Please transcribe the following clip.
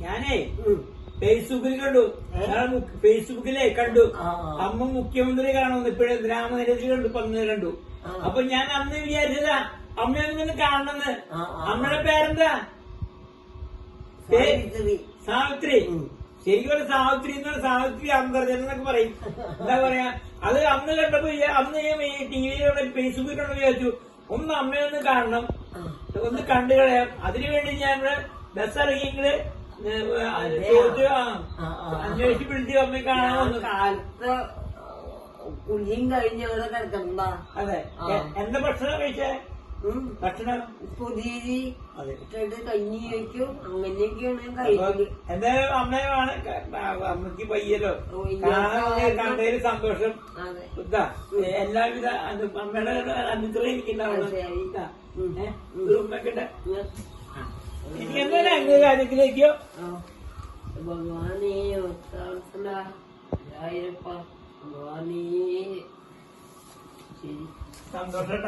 ഞാനേ. ഫേസ്ബുക്കിൽ കണ്ടു. ഫേസ്ബുക്കിലെ കണ്ടു. അമ്മ മുഖ്യമന്ത്രി കാണുന്നു ഇപ്പോഴും ഗ്രാമനിരത്തിൽ കണ്ടു പന്ന് കണ്ടു. അപ്പൊ ഞാൻ അന്ന് വിചാരിച്ചതാ അമ്മ കാണണമെന്ന്? ആ, ആ. അമ്മയുടെ പേരെന്താ? സാവിത്രി. ശരിക്കും പറഞ്ഞ സാവിത്രി എന്ന് പറഞ്ഞ സാവിത്രി അന്തർജനം എന്നൊക്കെ പറയും. എന്താ പറയാ? അത് അന്ന് കണ്ടപ്പോ അന്ന് ഞാൻ ഈ ടിവിയിലൂടെ ഫേസ്ബുക്കിലൂടെ വിചാരിച്ചു ഒന്ന് അമ്മയൊന്ന് കാണണം. ഒന്ന് കണ്ടു കളയാം. അതിനുവേണ്ടി ഞാൻ ഇവിടെ ബസ് ഇറങ്ങിയെങ്കിൽ അതെയോ? കഴിഞ്ഞ ആ, ആ, ആ. അന്വേഷിച്ച് വിളിച്ചു അമ്മയെ കാണാൻ വന്നു. കാലത്ത് കുളിയും കഴിഞ്ഞ് അവിടെ കിടക്കണ്ട അതെ. എന്താ ഭക്ഷണം കഴിച്ചേ? ഭക്ഷണം? പുതിരി ഇട്ടിട്ട് കഞ്ഞി കഴിക്കും. അങ്ങനെയൊക്കെയാണ് കഴിക്കൽ. എന്തായാലും അമ്മയെ അമ്മയ്ക്ക് പയ്യല്ലോ. കണ്ടതിൽ സന്തോഷം. എല്ലാവിധ അമ്മയുടെ അനുഗ്രഹം എനിക്കുണ്ടാവണം. ഉമ്മക്കിട്ടെ. എന്തെങ്കിലും അങ്ങനെ ഭഗവാനേ ഭഗവാനേ. ശരി. സന്തോഷം.